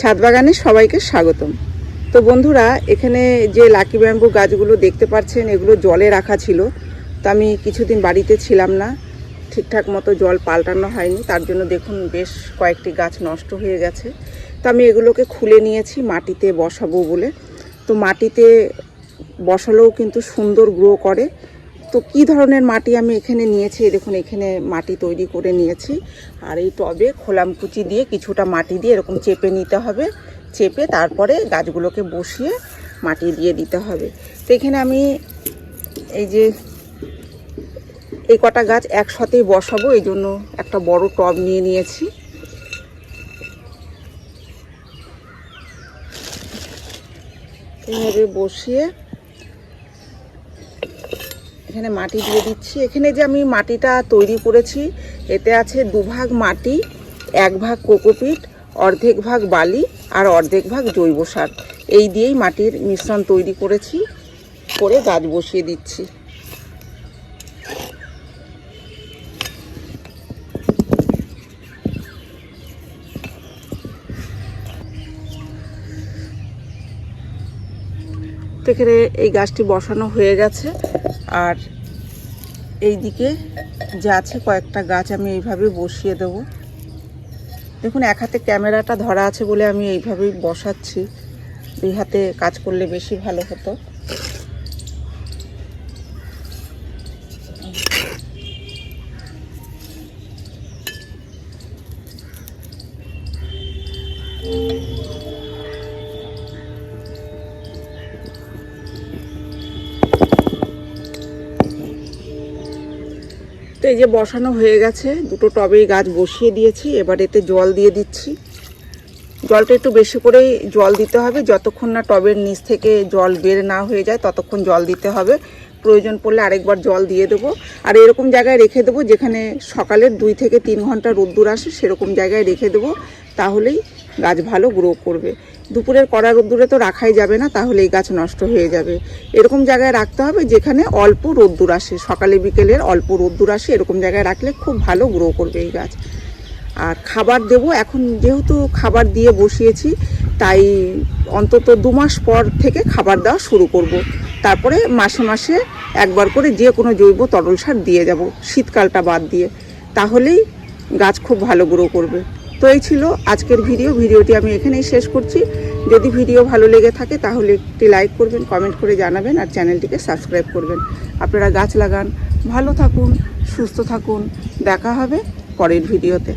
ছাদ বাগানে সবাইকে স্বাগতম। তো বন্ধুরা, এখানে যে লাকি ব্যাম্বু গাছগুলো দেখতে পাচ্ছেন, এগুলো জলে রাখা ছিল। তো আমি কিছুদিন বাড়িতে ছিলাম না, ঠিকঠাক মতো জল পাল্টানো হয়নি। তার জন্য দেখুন বেশ কয়েকটি গাছ নষ্ট হয়ে গেছে। তো আমি এগুলোকে খুলে নিয়েছি, মাটিতে বসাবো বলে। তো মাটিতে বসালেও কিন্তু সুন্দর গ্রো করে। তো কি ধরনের মাটি আমি এখানে নিয়েছি? দেখুন, এখানে মাটি তৈরি করে নিয়েছি। আর এই টবে খোলামকুচি দিয়ে কিছুটা মাটি দিয়ে এরকম চেপে নিতে হবে। চেপে তারপরে গাছগুলোকে বসিয়ে মাটি দিয়ে দিতে হবে। তো এখানে আমি এই যে এই কটা গাছ একসাথেই বসাবো, এই জন্য একটা বড় টব নিয়ে নিয়েছি। এইভাবে বসিয়ে এখানে মাটি দিয়ে দিচ্ছি। এখানে যে আমি মাটিটা তৈরি করেছি, এতে আছে দুভাগ মাটি এক ভাগ কোকোপিট, অর্ধেক ভাগ বালি আর অর্ধেক ভাগ জৈব সার। এই দিয়েই মাটির মিশ্রণ তৈরি করেছি, করে গাছ বসিয়ে দিচ্ছি। এখানে এই গাছটি বসানো হয়ে গেছে। আর এই দিকে যা আছে কয়েকটা গাছ, আমি এইভাবে বসিয়ে দেব। দেখুন, এক হাতে ক্যামেরাটা ধরা আছে বলে আমি এইভাবেই বসাচ্ছি। দুই হাতে কাজ করলে বেশি ভালো হতো। তো এই যে বসানো হয়ে গেছে, দুটো টবেই গাছ বসিয়ে দিয়েছি, এবার এতে জল দিয়ে দিচ্ছি। জলটা একটু বেশি করেই জল দিতে হবে, যতক্ষণ না টবের নিচ থেকে জল বের না হয়ে যায়, ততক্ষণ জল দিতে হবে। প্রয়োজন পড়লে আরেকবার জল দিয়ে দেবো। আর এরকম জায়গায় রেখে দেবো, যেখানে সকালের দুই থেকে তিন ঘণ্টা রোদ্দুর আসে, সেরকম জায়গায় রেখে দেবো, তাহলেই গাছ ভালো গ্রো করবে। দুপুরের কড়া রোদ্দুরে তো রাখাই যাবে না, তাহলে এই গাছ নষ্ট হয়ে যাবে। এরকম জায়গায় রাখতে হবে যেখানে অল্প রোদ্দুর আসে। সকালে, বিকেলের অল্প রোদ্দুর আসে, এরকম জায়গায় রাখলে খুব ভালো গ্রো করবে এই গাছ। আর খাবার দেব, এখন যেহেতু খাবার দিয়ে বসিয়েছি, তাই অন্তত দু মাস পর থেকে খাবার দেওয়া শুরু করব। তারপরে মাসে মাসে একবার করে যে কোনো জৈব তরল সার দিয়ে যাব, শীতকালটা বাদ দিয়ে। তাহলেই গাছ খুব ভালো গ্রো করবে। তো এই ছিল আজকের ভিডিও ভিডিওটি আমি এখানেই শেষ করছি। যদি ভিডিও ভালো লেগে থাকে, তাহলে একটি লাইক করবেন কমেন্ট করে জানাবেন, আর চ্যানেলটিকে সাবস্ক্রাইব করবেন। আপনারা গাছ লাগান। ভালো থাকুন, সুস্থ থাকুন। দেখা হবে পরের ভিডিওতে